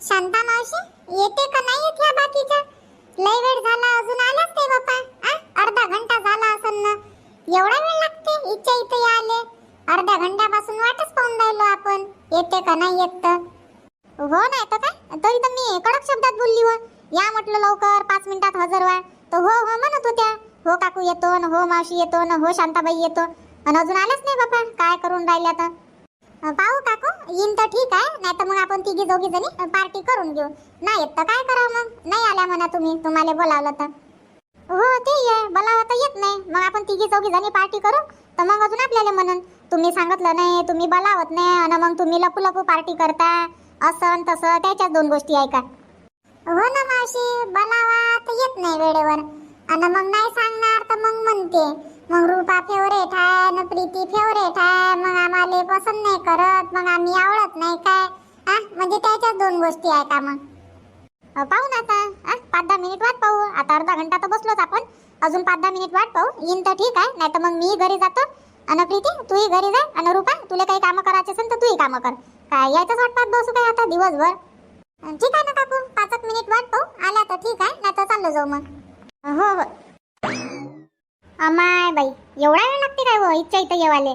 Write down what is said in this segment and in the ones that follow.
शांता मावशी येते का नाही येत ह्या बाकीच्या? लय वेळ झाला अजून आलाच ते बापा आ? अर्धा घंटा झाला असन ना. एवढा वेळ लागते? इच्छा इथे आले अर्ध्या घंट्यापासून वाटच पाहून राहिलो आपण. येते का नाही येत तर? हो नाही तर काय? तरी तर मी कडक शब्दात बोलली व या म्हटलं लवकर पाच मिनिटात हजर व्हा. तर हो हो म्हणत होत्या. हो काकू येतो न हो मावशी येतो न हो शांताबाई येतो. आणि अजून आल्याच नाही बापा. काय करून राहिल्या तर? पाहू काकू. येईन तर ठीक आहे. नाही तर मग आपण तिघी दोघी जणी पार्टी करून घेऊ. नाही येत तर काय करावं मग? नाही आल्या म्हणा तुम्ही. तुम्हाला बोलावलं तर. हो ते आहे. बोलावं तर येत नाही. मग आपण तिघी चौघी जणी पार्टी करू? तर मग अजून आपल्याला म्हणून. तुम्ही सांगितलं नाही तुम्ही बोलावत नाही. आणि मग तुम्ही लपू लपू पार्टी करता. असं तसं त्याच्याच दोन गोष्टी आहे का हो ना मावशी बोलावा तर येत नाही वेळेवर. आणि मग नाही सांगणार तर मग म्हणते. मग रूपा फेवरेट आहे न प्रीती फेवरेट आहे. पसंत नाही करत मग आम्ही आवडत नाही काय? हा म्हणजे त्याच्याच दोन गोष्टी आहे का मग. पाहू ना आता. हा पाच दहा मिनिट वाट पाहू. आता अर्धा घंटा तर बसलोच आपण. अजून पाच दहा मिनिट वाट पाहू. येईन तर ठीक आहे. नाही तर मग मी घरी जातो. आणि प्रीती तूही घरी जा. आणि रुपा तुला काही कामं करायचे असेल तर तूही कामं कर. काय यायचंच वाट पाहत बसू काय आता दिवसभर? ठीक आहे ना काकू? पाच एक मिनिट वाट पाहू. आल्या तर ठीक आहे. नाही तर चाललो जाऊ मग. हो हो. अमाय बाई. एवढा वेळ लागते काय हो? इच्छा इथं येवाले.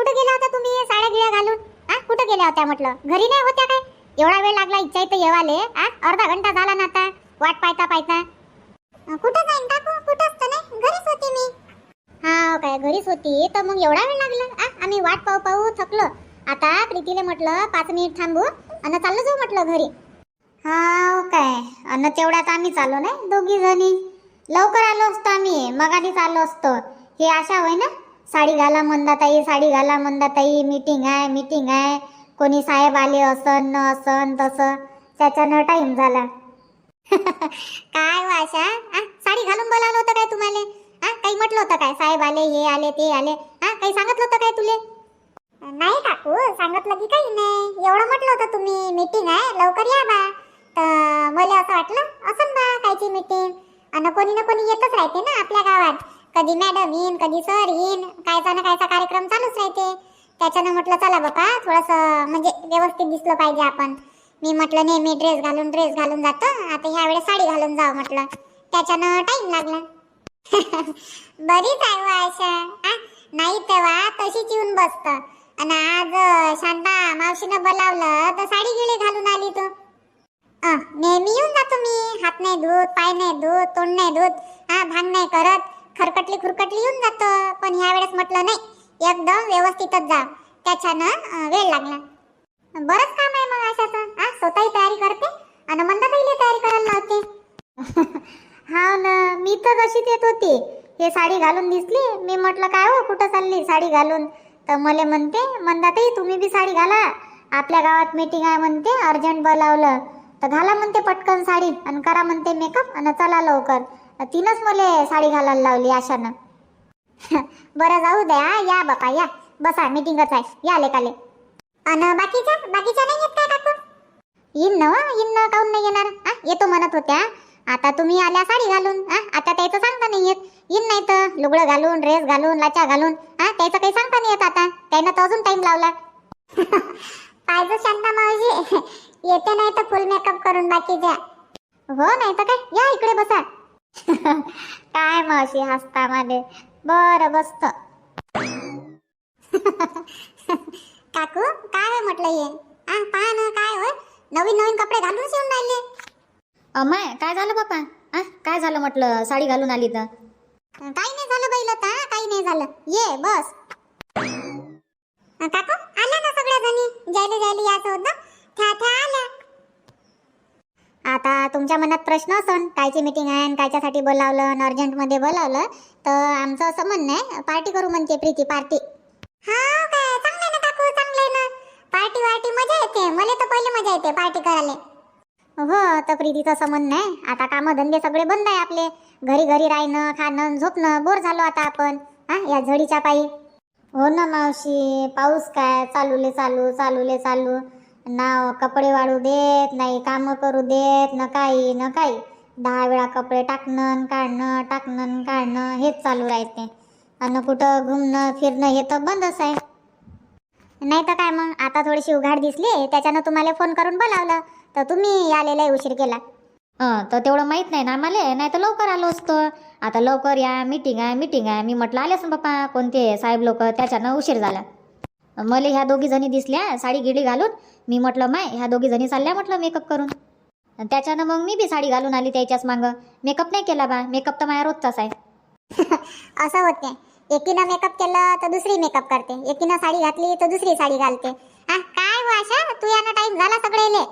कुठं गेला होता तुम्ही? साड्या गिळ्या घालून? हा कुठं गेल्या होत्या म्हटलं? घरी नाही होत्या काय? एवढा वेळ लागला इच्छा इथं येवाले हा अर्धा घंटा झाला ना आता वाट पाहता पाहता. कुठं जाईन काकू? कुठंच तर नाही. घरीच होती मी. हा हो काय घरीच होती. तर मग एवढा वेळ लागला. आ, आम्ही वाट पाहू पाहू थकलो. आता प्रीतीला म्हटलं पाच मिनिट थांबू. आणि चाललो जाऊ म्हटलं घरी. हा हो काय. अन तेवढ्यात आम्ही चाललो नाही दोघी जणी लवकर आलो असतो आम्ही. मगाडीच आलो असतो. हे आशा होय ना? साडी घाला मंदाताई साडी घाला मंदाताई मीटिंग आहे मीटिंग आहे. कोणी साहेब आले असन न असन तसं. त्याच्यानं टाईम झाला. काय हो वाशा आ, साडी घालून बोलावलं होतं काय तुम्हाला? हा काही म्हटलं होतं काय? साहेब आले हे आले ते आले. हा काही सांगितलं होतं काय तुले? नाही काकू सांगितलं की काही नाही. एवढं म्हटलं होतं तुम्ही मीटिंग आहे लवकर या बा. तर मला असं वाटलं असं बा कायची मीटिंग आणि कोणी ना कोणी येतच राहते ना आपल्या गावात. कधी मॅडम येईन कधी सर येईन कायचा ना कायचा कार्यक्रम चालूच राहते. त्याच्यानं म्हटलं चला बापा थोडंसं म्हणजे व्यवस्थित दिसलं पाहिजे आपण. मी म्हटलं नेहमी ड्रेस घालून ड्रेस घालून जातो. आता ह्या वेळेस साडी घालून जावं म्हटलं. त्याच्यानं टाइम लागला. बरीच आहे हो आयशा नाही तेव्हा तशीच येऊन बसत. आणि आज शांता मावशीनं बोलावलं तर साडी गिळी घालून आली तू. नेहमी येऊन जातो मी. हात नाही धुत पाय नाही धुत तोंड नाही धुत. हा भांग नाही करत. खरकटली खुरकटली येऊन जातं. पण ह्या वेळेस म्हटलं नाही. एकदम व्यवस्थितच जा. त्याच्यानं वेळ लागला. बरंच काम आहे मग अशाचं हा स्वतःही तयारी करते आणि मंदाताईला तयारी करायला लावते. हा ना मी तर कशीच येत होती. हे साडी घालून दिसली. मी म्हटलं काय हो कुठं चालली साडी घालून? तर मला म्हणते मंदाताई तुम्ही बी साडी घाला. आपल्या गावात मीटिंग आहे म्हणते अर्जंट बोलावलं. तर घाला म्हणते पटकन साडी आणि करा म्हणते मेकअप आणि चला लवकर. तिनंच मला साडी घालायला लावली आशानं. बरं जाऊ द्या या बापा या. बसा मीटिंगच आहे. या लेकाले. अन बाकीच्या? बाकीच्या नाही येत काय काकू? येईन ना हो, येईन ना काऊन नाही येणार? आ, येतो म्हणत होत्या. आता तुम्ही आल्या साडी घालून. आ, आता त्याचं सांगता नाही येत. येईन नाही तर. लुगडं घालून ड्रेस घालून लाचा घालून. हा त्याचं काही सांगता नाही येत आता. त्यानं तर अजून टाइम लावला. पाहिजे शांता मावशी. येते नाही तर फुल मेकअप करून बाकीच्या. हो नाही तर काय? या इकडे बसा. काय मावशी हसता मध्ये बरं बसत काकू काय म्हटलं हे? आ पहा ना काय होय? नवीन नवीन कपडे घालून येऊन राहिले. अमाय काय झालं बापा? आ काय झालं म्हटलं? साडी घालून आली तर. काही नाही झालं बाई लता काही नाही झालं. ये बस. काकू आल्या ना सगळ्या जणी जायला जायला यायचं होतं त्या त्या आल्या. आता तुमच्या मनात प्रश्न असन कायची मीटिंग आहे आणि कायच्यासाठी बोलावलं अर्जंटमध्ये बोलावलं तर आमचं असं म्हणणं आहे पार्टी करू म्हणते प्रीती पार्टी हा काय? चांगलं ना काकू? चांगलं ना? पार्टी वार्टी मजा येते. मला तर पहिले मजा येते पार्टी करायला. हो तर प्रीतीचं असं म्हणणं आहे. आता कामं धंदे सगळे बंद आहे आपले. घरी घरी राहणं खाणं झोपणं बोर झालो आता आपण. हा या झडीच्या पायी. हो ना मावशी पाऊस काय? चालूले चालू चालूले चालू. ना कपडे वाळू देत नाही कामं करू देत न काही न काही. दहा वेळा कपडे टाकणं काढणं टाकणं काढणं हेच चालू राहते. आणि कुठं घुमणं फिरणं हे तर बंदच आहे. नाही तर काय मग? आता थोडीशी उघाड दिसली त्याच्यानं तुम्हाला फोन करून बोलावलं. तर तुम्ही आलेला उशीर केला. हां तर तेवढं माहीत नाही ना आम्हाला? नाही तर लवकर आलो असतो. आता लवकर या मीटिंग आहे मीटिंग आहे. मी म्हटलं आलेस ना बाप्पा कोणते साहेब लोक? त्याच्यानं उशीर झाला. मला ह्या दोघी जणी दिसल्या साडी गिडी घालून मी म्हटलं माय ह्या दोघी जणी चालल्या? म्हटलं मेकअप करून. त्याच्यानं मग मी बी साडी घालून आली त्याच्याच मागं. मेकअप नाही केला बा मेकअप तर माझ्या रोजचाच आहे. असं होते एकीनं मेकअप केलं तर दुसरी मेकअप करते. एकीनं साडी घातली तर दुसरी साडी घालते. हा काय हो आशा? तू यानं टाइम झाला सगळेले?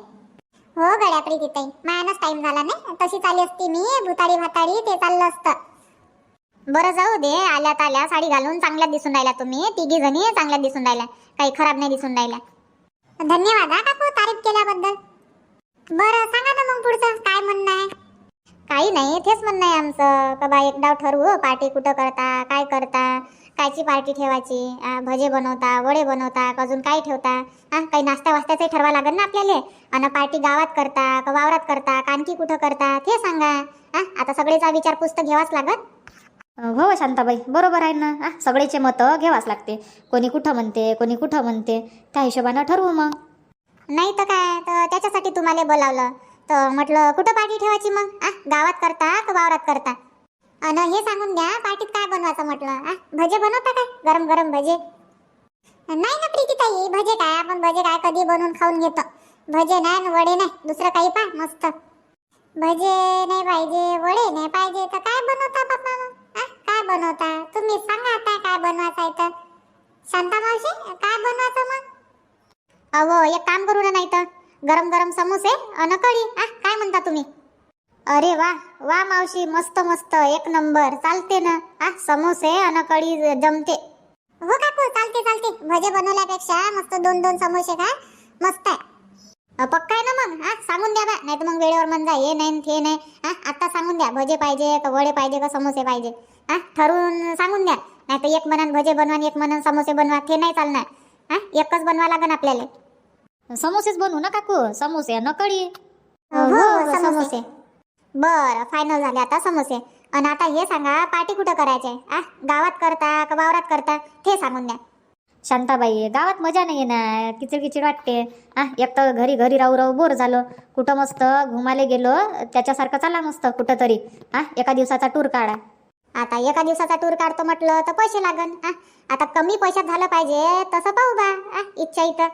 हो गड्या प्रीतीताई मायानंच टाइम झाला नाही. तशी चाली असती मी भुताडी भाताडी ते चाललं असतं. बरं जाऊ दे आल्यात आल्या साडी घालून चांगल्या दिसून राहिल्या तुम्ही. तिघी जणी चांगल्या दिसून राहिल्या. काही खराब नाही दिसून राहिल्या. धन्यवाद हा काकू तारीफ केल्याबद्दल. बरं सांगा ना मग पुढचं काय म्हणणं आहे? काही नाही तेच म्हणणं आहे आमचं. का बा एकदा ठरवू पार्टी कुठं करता काय करता कायची पार्टी ठेवायची भजे बनवता वडे बनवता का अजून काय ठेवता? हा काही नाश्ता वास्त्याचंही ठरवा लागेल ना आपल्याला? आणि पार्टी गावात करता का वावरात करता का आणखी कुठं करता ते सांगा. हा आता सगळेचा विचार पुस्तक घ्यावाच लागत हो शांताबाई बरोबर आहे ना? आ, सगळेचे मतं घ्यावाच लागते. कोणी कुठं म्हणते कोणी कुठं म्हणते त्या हिशोबानं ठरवू मग. नाही तर काय? तर त्याच्यासाठी तुम्हाला बोलावलं. तर म्हटलं कुठं पार्टी ठेवायची मग? आ गावात करता का वावरात करता? अन हे सांगून द्या पार्टीत काय बनवायचं म्हटलं? आ भजे बनवता काय? गरम गरम भजे? नाही ना प्रीतीताई भजे काय? आपण भजे काय कधी बनवून खाऊन घेतो? भजे नाही वडे नाही. दुसरं काही पा मस्त. भजे नाही पाहिजे वडे नाही पाहिजे तर काय बनवता पापा मग? बनवता? तुम्ही सांगा आता काय बनवायचं आहे तर. शांता मावशी काय बनवायचं मग? अहो एक काम करू ना नाही तर गरम गरम समोसे अन कढी. आ काय म्हणता तुम्ही? अरे वा वा मावशी मस्त मस्त. एक नंबर. चालते ना. आ समोसे अन कढी जमते. हो काकू चालते चालते. भजे बनवल्यापेक्षा मस्त दोन दोन समोसे खा. मस्त आहे. पक्का आहे ना मग? हा सांगून द्या बा. नाही तर मग वेळेवर म्हणजा हे नाही हे ते नाही. हा आता सांगून द्या. भजे पाहिजे का वडे पाहिजे का समोसे पाहिजे? हा? ठरवून सांगून द्या. नाही तर एक मनान भजे बनवा आणि एक मनान समोसे बनवा ते नाही चालणार. हा? एकच बनवा लागेल आपल्याला. समोसेच बनवू ना काकू समोसे न कढी हो समोसे. बर फायनल झाले आता समोसे. आणि आता हे सांगा पार्टी कुठं करायचे? आ गावात करता का वावरात करता? ते सांगून द्या. शांताबाई गावात मजा नाही येणार. किचड किचड वाटते. आ एक तर घरी घरी राहू राहू बोर झालो. कुठं मस्त घुमाले गेलो त्याच्यासारखं चालला मस्त कुठं तरी आ एका दिवसाचा टूर काढा. आता एका दिवसाचा टूर काढतो म्हटलं तर पैसे लागन आ? आता कमी पैशात झालं पाहिजे तसं पाहू बा आ? इच्छा इथं.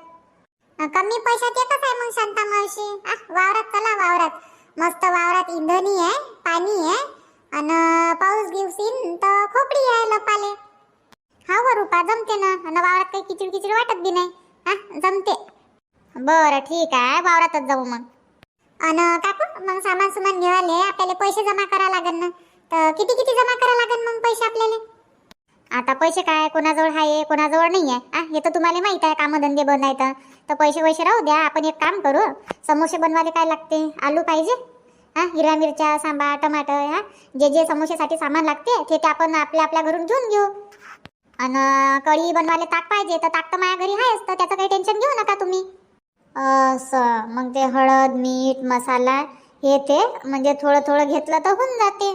कमी पैशात येतच आहे मग शांता मावशी आ? वावरात चला वावरात. मस्त वावरात इंधनी आहे पाणी आहे आणि पाऊस गिवसीन तर खोपडी आहे लपाले. हा वर रुपा जमते ना? आणि वावरात काही किचड किचड वाटत बी नाही हा जमते. बरं ठीक आहे वावरातच जाऊ मग. अन काकू मग सामान सुमान घेवाले आपल्याला पैसे जमा करा लागन ना? तर किती किती जमा करा लागेल मग पैसे आपल्याला? आता पैसे काय? कोणाजवळ आहे कोणाजवळ नाही आहे आ हे तर तुम्हाला माहीत आहे कामधंदे बंद आहेत तर पैसे वैसे राहू द्या आपण एक काम करू. समोसे बनवायला काय लागते? आलू पाहिजे? हा हिरव्या मिरच्या सांबा टमाटर हा? जे जे समोसेसाठी सामान लागते ते ते आपण आपल्या आपल्या घरून घेऊन घेऊ. आणि कढी बनवायला ताक पाहिजे तर ताक तर माझ्या घरी आहेच तर त्याचं काही टेन्शन घेऊ नका तुम्ही. असं मग ते हळद मीठ मसाला हे ते म्हणजे थोडं थोडं घेतलं तर होऊन जाते.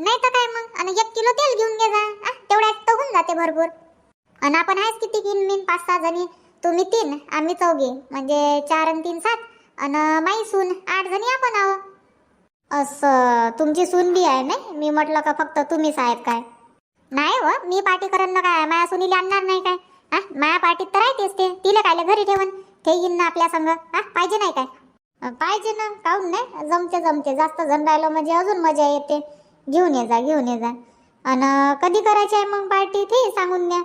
नाही तर काय मग? आणि एक किलो तेल घेऊन घे जा. आ, तेवढ्यात तर होऊन जाते भरपूर. आणि आपण आहेच किती किन मीन पाच सहा जणी. तुम्ही तीन आम्ही चौघे. म्हणजे चार आणि तीन सात. आणि माई सून आठ जणी आपण आहो. असं तुमची सून बी आहे नाही? मी म्हटलं का फक्त तुम्हीच आहेत काय? नाही व मी पार्टी करन ना काय माया सुनीला आणणार नाही काय? हा माया पार्टीत तर राहतेच ते. तिला कायले घरी ठेवून? ते येईन ना आपल्या संग. हा पाहिजे नाही काय? अं, पाहिजे ना काहून नाही? जमते जमते. जास्त जण राहिलं म्हणजे अजून मजा येते. घेऊन ये जा घेऊन ये जा. आणि कधी करायची आहे मग पार्टी ते सांगून द्या.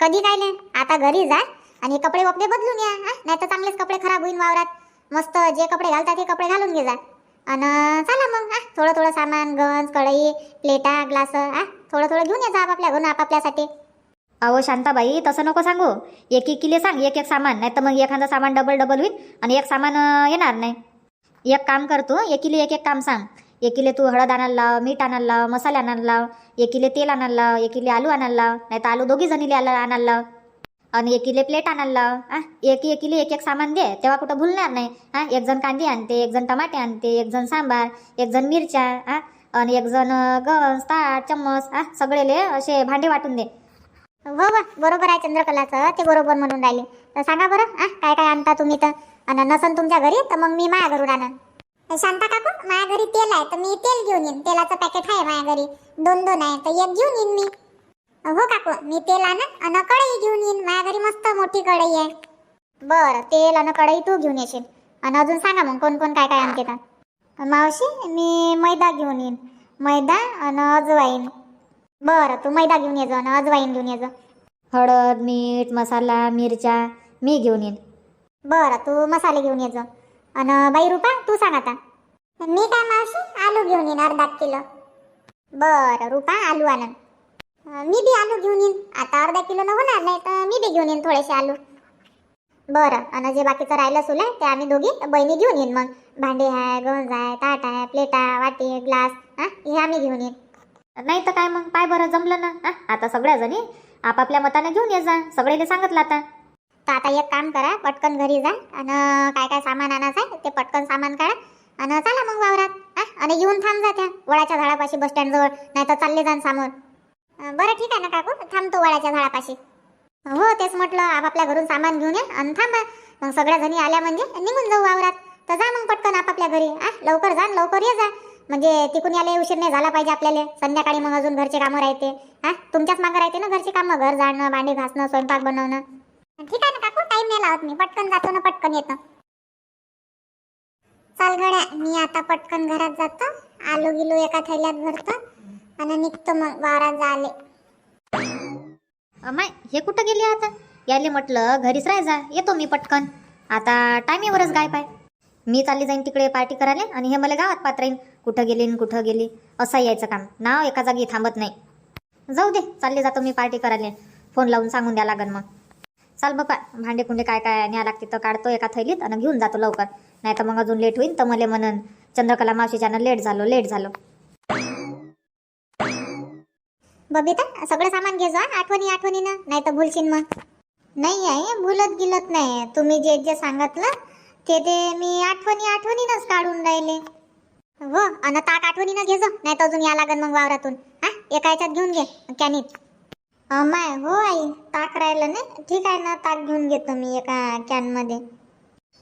कधी काय नाही आता घरी जा आणि कपडे वपडे बदलून या हा? नाही तर चांगलेच कपडे खराब होईन वावरात. मस्त जे कपडे घालतात ते कपडे घालून घे जा. आणि चला मग हा? थोडं थोडं सामान गंज कढई प्लेटा ग्लास हा? थोडं थोडं घेऊन ये जा आपापल्या घरून आपापल्यासाठी. अहो शांताबाई तसं नको सांगू. एक एक किलो सांग एक एक सामान. नाही तर मग एखादं सामान डबल डबल होईल आणि एक सामान येणार नाही. एक काम कर तू एक किलो एक एक काम सांग. एक तू हळद आणायला लाव मीठ आणायला लाव मसाले आणायला लाव एक तेल आणायला लाव एक आलू आणायला लाव नाही तर आलू दोघी जणीले आला आणायला लाव. आणि एक प्लेट आणायला लाव. आ एक एक एक एक सामान दे तेव्हा कुठं भुलणार नाही. हा एक जण कांदे आणते एक जण टमाटे आणते एक जण सांबार एक जण मिरच्या हा आणि एक जण अं, गंज ताट चम्मच हा सगळेले असे भांडे वाटून दे. हो हो बरोबर आहे चंद्रकलाचं ते बरोबर म्हणून राहिले. तर सांगा बरं आ काय काय आणता तुम्ही तर? आणि नसन तुमच्या घरी तर मग मी माझ्या घरून आणा शांता काकू माझ्या घरी तेल आहे तर मी तेल घेऊन येईन. तेलाचं पॅकेट आहे माझ्या घरी. दोन दोन आहे तर एक घेऊन येईन मी. हो काकू मी तेल आणन आणि कढई घेऊन येईन. माझ्या घरी मस्त मोठी कढई आहे. बरं तेल आणि कढई तू घेऊन येशील. आणि अजून सांगा मग कोण कोण काय काय आणते तर. मावशी मी मैदा घेऊन येईन. मैदा आणि अजवाईन. बरं तू मैदा घेऊन ये जा आणि अजवाईन घेऊन ये हळद मीठ मसाला मिरच्या मी घेऊन येईन. बरं तू मसाले घेऊन ये आणि बाई रुपा तू सांग आता. मी काय मावशी? आलू घेऊन येईन अर्धा किलो. बरं रुपा आलू आणन मी बी आलू घेऊन येईन. आता अर्धा किलो न होणार नाही तर मी बी घेऊन येईन थोडेसे आलू. बरं आणि जे बाकीचं राहिलं सुलं ते आम्ही दोघी बहिणी घेऊन येईन मग. भांडे आहे गंज आहे ताट आहे प्लेटा वाटी ग्लास हां हे आम्ही घेऊन येईन. नाही तर काय मग? पाय बरं जमलं ना आता सगळ्या जणी आपापल्या मताने घेऊन ये जा. सगळेले सांगितलं आता. तर आता एक काम करा पटकन घरी जा आणि काय काय सामान आणायचं आहे ते पटकन सामान काढा आणि चला मग वावरात आणि येऊन थांब जा त्या वडाच्या झाडापाशी बस स्टँडजवळ नाही तर चालले जा न समोर बरं ठीक आहे ना काकू थांबतो वळाच्या झाडापाशी. हो तेच म्हटलं आपापल्या घरून सामान घेऊन या आणि थांबा मग सगळ्या जणी आल्या म्हणजे निघून जाऊ वावरात. तर जा मग पटकन आपापल्या घरी आ लवकर जा लवकर ये जा. म्हणजे तिकून यायला उशीर नाही झाला पाहिजे आपल्याला. संध्याकाळी मग अजून घरचे कामं राहते हा? तुमच्याच मागं राहते ना घरचे कामं? घर जाणं भांडी घासणं स्वयंपाक बनवणं. ठीक आहे ना काकू? टाइम नाही लावत मी. पटकन जातो ना पटकन येतो. चाल गड्या मी आता पटकन घरात जातो. आलू गिलू एका थैल्यात भरतो आणि निघतो मग वावरात जाले अमाय हे कुठं गेली आता? याले म्हटलं घरीच राहायचा येतो मी पटकन. आता टायमेवरच गाय पाय मी चालली जाईन तिकडे पार्टी करायला आणि हे मला गावात पात्र राहीन कुठं गेली न कुठं गेली? असं यायचं काम. नाव एका जागी थांबत नाही. जाऊ दे चालले जातो मी पार्टी करायला. फोन लावून सांगून द्या लागन मग. चाल बापा भांडे कुंडे काय काय न्या लागते तर काढतो एका थैलीत आणि घेऊन जातो लवकर. नाही तर मग अजून लेट होईल तर मला म्हणन चंद्रकला मावशीच्यानं लेट झालो लेट झालो. बबिता सगळं सामान घे जा आठवणी आठवणीनं नाही तर भूलशीन मग. नाही आहे भूलत गिलत नाही तुम्ही जे जे सांगितलं ते ते मी आठवणी आठवणीनंच काढून राहिले. हो अन ताक आठवणीनं घे जा नाही तर अजून या लागन मग वावरातून. हा एका याच्यात घेऊन घे कॅनीत. माय हो आई ताक राहिलं नाही. ठीक आहे ना ताक घेऊन घेतो मी एका कॅनमध्ये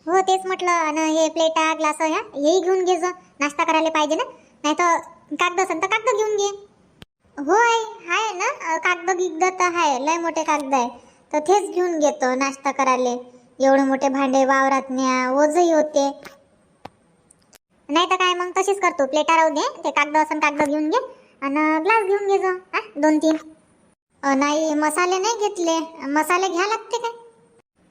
हो तेच म्हटलं आणि हे प्लेटा ग्लास ह्या हेही घेऊन घे जा. नाश्ता करायला पाहिजे ना. नाही तर कागद असेल तर कागद घेऊन घे. होय आहे ना कागद गिगद तर आहे लय मोठे कागद आहे. तर तेच घेऊन घेतो नाश्ता करायला. एवढे मोठे भांडे वावरात न्या ओझही होते. नाही तर काय मग तशीच करतो. प्लेटा राहू दे. ते कागद असन कागद घेऊन घे. आणि ग्लास घेऊन घे जा. दोन तीन नाही मसाले नाही घेतले. मसाले घ्या लागते काय?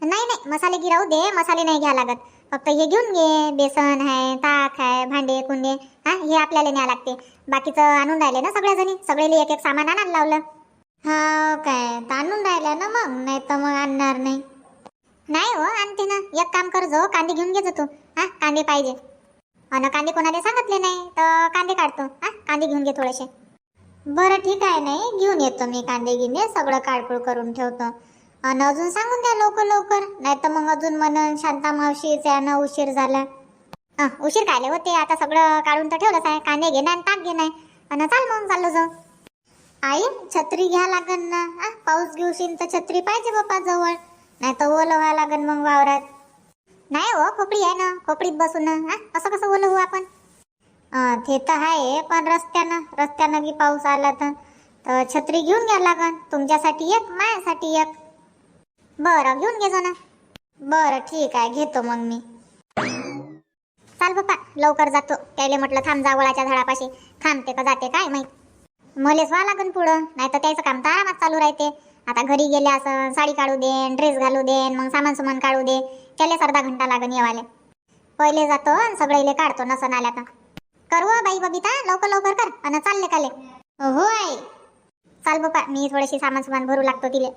नाही नाही मसाले गी राहू दे मसाले नाही घ्या लागत. फक्त हे घेऊन घे बेसन आहे ताक आहे भांडे कुंडे. हा हे आपल्याला न्या लागते. बाकीचं आणून राहिले ना सगळ्या जणी सगळेले एक एक सामान आणायला लावलं. हा काय तर आणून राहिल्या ना मग नाही तर मग आणणार नाही. नाही हो आणते ना. एक काम कर जो कांदे घेऊन घे तू. हा कांदे पाहिजे. अन कांदे कोणाला सांगितले नाही तर कांदे काढतो. हा कांदे घेऊन घे थोडेसे. बरं ठीक आहे नाही. घेऊन येतो मी कांदे गिंदे सगळं काळपूळ करून ठेवतो. आणि अजून सांगून द्या लवकर लवकर. नाही तर मग अजून म्हणून शांता मावशीच यानं उशीर झाला. अं, उशीर कायले होते? आता सगळं काढून तर ठेवलंच आहे. कांदे घेणं आणि ताक घेणार आणि चाल मग चाललो जाऊ. आई छत्री घ्या लागन ना. आ पाऊस घेऊशीन तर छत्री पाहिजे बाप्पा जवळ. नाही तर ओलं व्हायला लागन मग वावरात. नाही हो खोपडी आहे ना. खोपडीत बसून ना हा असं कसं ओलं हो आपण? ते तर आहे पण रस्त्यानं रस्त्यानं की पाऊस आला तर छत्री घेऊन घ्या लागन. तुमच्यासाठी एक माझ्यासाठी एक. बरं घेऊन घे ना बरं ठीक आहे घेतो मग मी. चाल बाप्पा लवकर जातो. त्याला म्हटलं थांब जावळाच्या झाडापाशी. थांबते का जाते काय माहीत. मलेच व्हा लागन पुढं. नाही तर त्याचं काम तर आरामात चालू राहते. आता घरी गेले असं साडी काढू देन ड्रेस घालू देन मग सामान सुमान काढू दे. त्यालाच अर्धा घंटा लागन येवाले. पहिले जातो आणि सगळे काढतो नसन आल्या का करू हो बाई बबिता लवकर लवकर कर. आणि चालले काले. हो आई चाल बाप्पा मी थोडीशी सामान सुमान भरू लागतो तिले.